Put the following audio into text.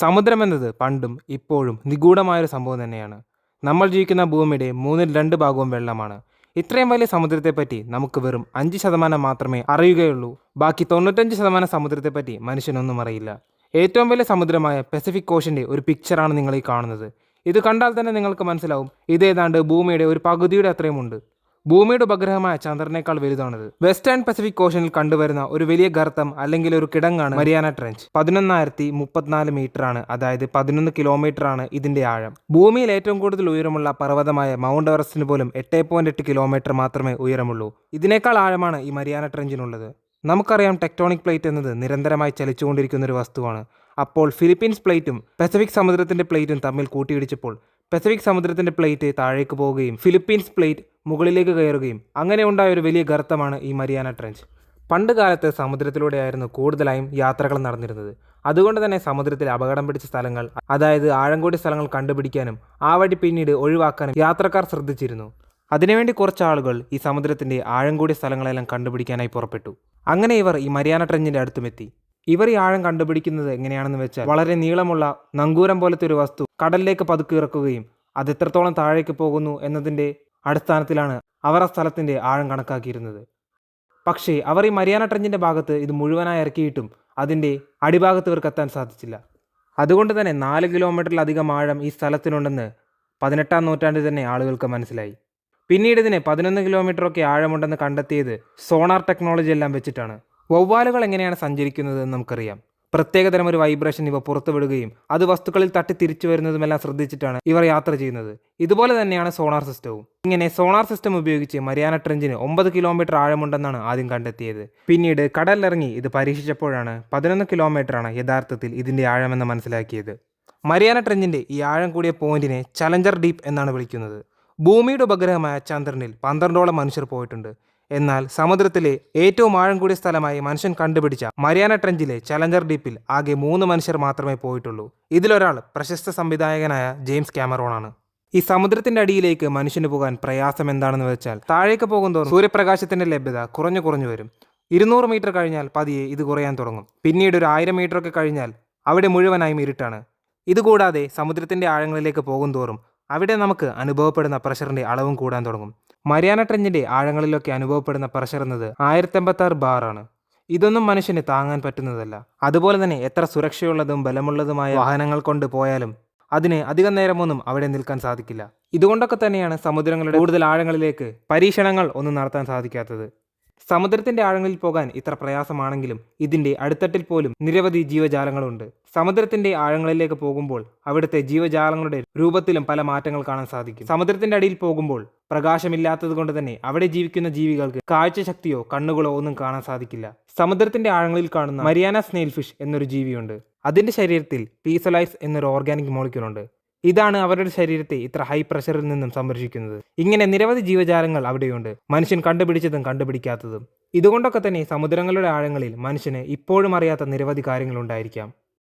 സമുദ്രം എന്നത് പണ്ടും ഇപ്പോഴും നിഗൂഢമായൊരു സംഭവം തന്നെയാണ്. നമ്മൾ ജീവിക്കുന്ന ഭൂമിയുടെ മൂന്നിൽ രണ്ട് ഭാഗവും വെള്ളമാണ്. ഇത്രയും വലിയ സമുദ്രത്തെപ്പറ്റി നമുക്ക് വെറും അഞ്ച് ശതമാനം മാത്രമേ അറിയുകയുള്ളൂ. ബാക്കി തൊണ്ണൂറ്റഞ്ച് ശതമാനം സമുദ്രത്തെപ്പറ്റി മനുഷ്യനൊന്നും അറിയില്ല. ഏറ്റവും വലിയ സമുദ്രമായ പെസഫിക് ഓഷന്റെ ഒരു പിക്ചറാണ് നിങ്ങൾ ഈ കാണുന്നത്. ഇത് കണ്ടാൽ തന്നെ നിങ്ങൾക്ക് മനസ്സിലാവും ഇതേതാണ്ട് ഭൂമിയുടെ ഒരു പകുതിയുടെ അത്രയും ഉണ്ട്. ഭൂമിയുടെ ഉപഗ്രഹമായ ചന്ദ്രനേക്കാൾ വലുതാണിത്. വെസ്റ്റേൺ പസഫിക് ഓഷനിൽ കണ്ടുവരുന്ന ഒരു വലിയ ഗർത്തം അല്ലെങ്കിൽ ഒരു കിടങ്ങാണ് മരിയാന ട്രെഞ്ച് പതിനൊന്നായിരത്തി മുപ്പത്തിനാല് മീറ്റർ ആണ് അതായത് പതിനൊന്ന് കിലോമീറ്റർ ആണ് ഇതിന്റെ ആഴം. ഭൂമിയിൽ ഏറ്റവും കൂടുതൽ ഉയരമുള്ള പർവതമായ മൗണ്ട് എവറസ്റ്റിന് പോലും എട്ട് പോയിന്റ് എട്ട് കിലോമീറ്റർ മാത്രമേ ഉയരമുള്ളൂ. ഇതിനേക്കാൾ ആഴമാണ് ഈ മരിയാന ട്രെഞ്ചിനുള്ളത് നമുക്കറിയാം ടെക്ടോണിക് പ്ലേറ്റ് എന്നത് നിരന്തരമായി ചലിച്ചുകൊണ്ടിരിക്കുന്ന ഒരു വസ്തുവാണ്. അപ്പോൾ ഫിലിപ്പീൻസ് പ്ലേറ്റും പസഫിക് സമുദ്രത്തിന്റെ പ്ലേറ്റും തമ്മിൽ കൂട്ടിയിടിച്ചപ്പോൾ പസഫിക് സമുദ്രത്തിന്റെ പ്ലേറ്റ് താഴേക്ക് പോവുകയും ഫിലിപ്പീൻസ് പ്ലേറ്റ് മുകളിലേക്ക് കയറുകയും അങ്ങനെ ഉണ്ടായ ഒരു വലിയ ഗർത്തമാണ് ഈ മരിയാന ട്രഞ്ച് പണ്ട് കാലത്ത് സമുദ്രത്തിലൂടെയായിരുന്നു കൂടുതലായും യാത്രകൾ നടന്നിരുന്നത്. അതുകൊണ്ട് തന്നെ സമുദ്രത്തിൽ അപകടം പിടിച്ച സ്ഥലങ്ങൾ അതായത് ആഴംകൂടി സ്ഥലങ്ങൾ കണ്ടുപിടിക്കാനും ആ വഴി പിന്നീട് ഒഴിവാക്കാനും യാത്രക്കാർ ശ്രദ്ധിച്ചിരുന്നു. അതിനുവേണ്ടി കുറച്ച് ആളുകൾ ഈ സമുദ്രത്തിന്റെ ആഴം കൂടിയ സ്ഥലങ്ങളെല്ലാം കണ്ടുപിടിക്കാനായി പുറപ്പെട്ടു. അങ്ങനെ ഇവർ ഈ മരിയാന ട്രഞ്ചിന്റെ അടുത്തുമെത്തി. ഇവർ ഈ ആഴം കണ്ടുപിടിക്കുന്നത് എങ്ങനെയാണെന്ന് വെച്ചാൽ വളരെ നീളമുള്ള നങ്കൂരം പോലത്തെ ഒരു വസ്തു കടലിലേക്ക് പതുക്കി ഇറക്കുകയും അത് എത്രത്തോളം താഴേക്ക് പോകുന്നു എന്നതിന്റെ അടിസ്ഥാനത്തിലാണ് അവർ ആ സ്ഥലത്തിന്റെ ആഴം കണക്കാക്കിയിരുന്നത്. പക്ഷേ അവർ ഈ മരിയാന ട്രഞ്ചിന്റെ ഭാഗത്ത് ഇത് മുഴുവനായി ഇറക്കിയിട്ടും അതിന്റെ അടിഭാഗത്ത് ഇവർക്ക് എത്താൻ സാധിച്ചില്ല. അതുകൊണ്ട് തന്നെ നാല് കിലോമീറ്ററിലധികം ആഴം ഈ സ്ഥലത്തിനുണ്ടെന്ന് പതിനെട്ടാം നൂറ്റാണ്ടിൽ തന്നെ ആളുകൾക്ക് മനസ്സിലായി. പിന്നീട് ഇതിന് പതിനൊന്ന് കിലോമീറ്ററൊക്കെ ആഴമുണ്ടെന്ന് കണ്ടെത്തിയത് സോണാർ ടെക്നോളജി എല്ലാം വെച്ചിട്ടാണ്. വവ്വാലുകൾ എങ്ങനെയാണ് സഞ്ചരിക്കുന്നതെന്ന് നമുക്കറിയാം. പ്രത്യേകതരം ഒരു വൈബ്രേഷൻ ഇവ പുറത്തുവിടുകയും അത് വസ്തുക്കളിൽ തട്ടി തിരിച്ചു വരുന്നതുമെല്ലാം ശ്രദ്ധിച്ചിട്ടാണ് ഇവർ യാത്ര ചെയ്യുന്നത്. ഇതുപോലെ തന്നെയാണ് സോണാർ സിസ്റ്റവും ഇങ്ങനെ സോണാർ സിസ്റ്റം ഉപയോഗിച്ച് മരിയാന ട്രെഞ്ചിന് ഒമ്പത് കിലോമീറ്റർ ആഴമുണ്ടെന്നാണ് ആദ്യം കണ്ടെത്തിയത്. പിന്നീട് കടലിറങ്ങി ഇത് പരീക്ഷിച്ചപ്പോഴാണ് പതിനൊന്ന് കിലോമീറ്ററാണ് യഥാർത്ഥത്തിൽ ഇതിന്റെ ആഴമെന്ന് മനസ്സിലാക്കിയത്. മരിയാന ട്രെഞ്ചിന്റെ ഈ ആഴം കൂടിയ പോയിന്റിനെ ചലഞ്ചർ ഡീപ്പ് എന്നാണ് വിളിക്കുന്നത്. ഭൂമിയുടെ ഉപഗ്രഹമായ ചന്ദ്രനിൽ പന്ത്രണ്ടോളം മനുഷ്യർ പോയിട്ടുണ്ട്. എന്നാൽ സമുദ്രത്തിലെ ഏറ്റവും ആഴം കൂടിയ സ്ഥലമായി മനുഷ്യൻ കണ്ടുപിടിച്ച മരിയാന ട്രെഞ്ചിലെ ചലഞ്ചർ ഡീപ്പിൽ ആകെ മൂന്ന് മനുഷ്യർ മാത്രമേ പോയിട്ടുള്ളൂ. ഇതിലൊരാൾ പ്രശസ്ത സംവിധായകനായ ജെയിംസ് ക്യാമറോണാണ് ഈ സമുദ്രത്തിന്റെ അടിയിലേക്ക് മനുഷ്യന് പോകാൻ പ്രയാസം എന്താണെന്ന് വെച്ചാൽ താഴേക്ക് പോകുന്തോറും സൂര്യപ്രകാശത്തിന്റെ ലഭ്യത കുറഞ്ഞു കുറഞ്ഞു വരും. ഇരുന്നൂറ് മീറ്റർ കഴിഞ്ഞാൽ പതിയെ ഇത് കുറയാൻ തുടങ്ങും. പിന്നീട് ഒരു ആയിരം മീറ്റർ ഒക്കെ കഴിഞ്ഞാൽ അവിടെ മുഴുവനായും ഇരുട്ടാണ്. ഇതുകൂടാതെ സമുദ്രത്തിന്റെ ആഴങ്ങളിലേക്ക് പോകുന്തോറും അവിടെ നമുക്ക് അനുഭവപ്പെടുന്ന പ്രഷറിന്റെ അളവും കൂടാൻ തുടങ്ങും. മരിയാന ട്രെഞ്ചിന്റെ ആഴങ്ങളിലൊക്കെ അനുഭവപ്പെടുന്ന പ്രഷർ എന്നത് ആയിരത്തി ആറ് ബാറാണ് ഇതൊന്നും മനുഷ്യന് താങ്ങാൻ പറ്റുന്നതല്ല. അതുപോലെ തന്നെ എത്ര സുരക്ഷയുള്ളതും ബലമുള്ളതുമായ വാഹനങ്ങൾ കൊണ്ട് പോയാലും അതിന് അധികം നേരമൊന്നും അവിടെ നിൽക്കാൻ സാധിക്കില്ല. ഇതുകൊണ്ടൊക്കെ തന്നെയാണ് സമുദ്രങ്ങളുടെ കൂടുതൽ ആഴങ്ങളിലേക്ക് പരീക്ഷണങ്ങൾ ഒന്നും നടത്താൻ സാധിക്കാത്തത്. സമുദ്രത്തിന്റെ ആഴങ്ങളിൽ പോകാൻ ഇത്ര പ്രയാസമാണെങ്കിലും ഇതിന്റെ അടിത്തട്ടിൽ പോലും നിരവധി ജീവജാലങ്ങളുണ്ട്. സമുദ്രത്തിന്റെ ആഴങ്ങളിലേക്ക് പോകുമ്പോൾ അവിടുത്തെ ജീവജാലങ്ങളുടെ രൂപത്തിലും പല മാറ്റങ്ങൾ കാണാൻ സാധിക്കും. സമുദ്രത്തിന്റെ അടിയിൽ പോകുമ്പോൾ പ്രകാശമില്ലാത്തത് കൊണ്ട് തന്നെ അവിടെ ജീവിക്കുന്ന ജീവികൾക്ക് കാഴ്ചശക്തിയോ കണ്ണുകളോ ഒന്നും കാണാൻ സാധിക്കില്ല. സമുദ്രത്തിന്റെ ആഴങ്ങളിൽ കാണുന്ന മരിയാന സ്നെയിൽ ഫിഷ് എന്നൊരു ജീവിയുണ്ട്. അതിന്റെ ശരീരത്തിൽ പീസലൈസ് എന്നൊരു ഓർഗാനിക് മോളിക്യൂളുണ്ട് ഇതാണ് അവരുടെ ശരീരത്തെ ഇത്ര ഹൈ പ്രഷറിൽ നിന്നും സംരക്ഷിക്കുന്നത്. ഇങ്ങനെ നിരവധി ജീവജാലങ്ങൾ അവിടെയുണ്ട്. മനുഷ്യൻ കണ്ടുപിടിച്ചതും കണ്ടുപിടിക്കാത്തതും. ഇതുകൊണ്ടൊക്കെ തന്നെ സമുദ്രങ്ങളുടെ ആഴങ്ങളിൽ മനുഷ്യന് ഇപ്പോഴും അറിയാത്ത നിരവധി കാര്യങ്ങളുണ്ടായിരിക്കാം